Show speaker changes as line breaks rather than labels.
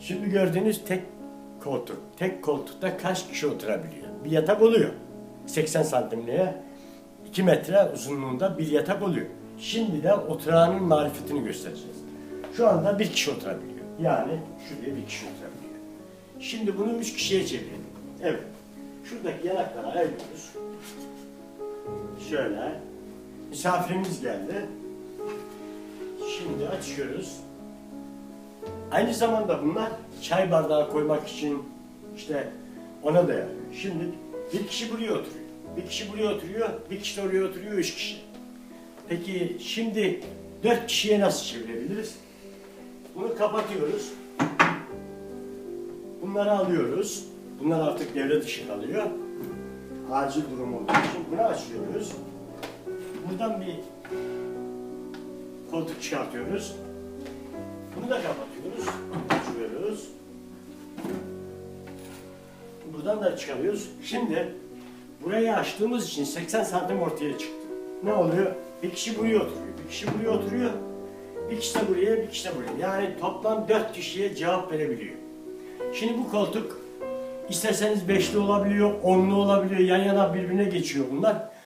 Şimdi gördüğünüz tek koltuk. Tek koltukta kaç kişi oturabiliyor? Bir yatak oluyor. 80 santimliğe 2 metre uzunluğunda bir yatak oluyor. Şimdi de oturağının marifetini göstereceğiz. Şu anda bir kişi oturabiliyor. Yani şuraya bir kişi oturabiliyor. Şimdi bunu üç kişiye çevirelim. Evet. Şuradaki yanakları ayırıyoruz. Şöyle. Misafirimiz geldi. Şimdi açıyoruz. Aynı zamanda bunlar çay bardağı koymak için işte ona da yarıyor. Şimdi bir kişi buraya oturuyor. Bir kişi buraya oturuyor, bir kişi de oraya oturuyor, üç kişi. Peki şimdi dört kişiye nasıl çevirebiliriz? Bunu kapatıyoruz. Bunları alıyoruz. Bunlar artık devre dışı kalıyor. Acil durum olduğu için bunu açıyoruz. Buradan bir koltuk çıkartıyoruz. Bunu da kapatıyoruz. Açıyoruz. Buradan da çıkarıyoruz. Şimdi burayı açtığımız için 80 santim ortaya çıktı. Ne oluyor? Bir kişi buraya oturuyor. Bir kişi buraya oturuyor. Bir kişi de buraya, bir kişi de buraya. Yani toplam 4 kişiye cevap verebiliyor. Şimdi bu koltuk isterseniz beşli olabiliyor, onlu olabiliyor. Yan yana birbirine geçiyor bunlar.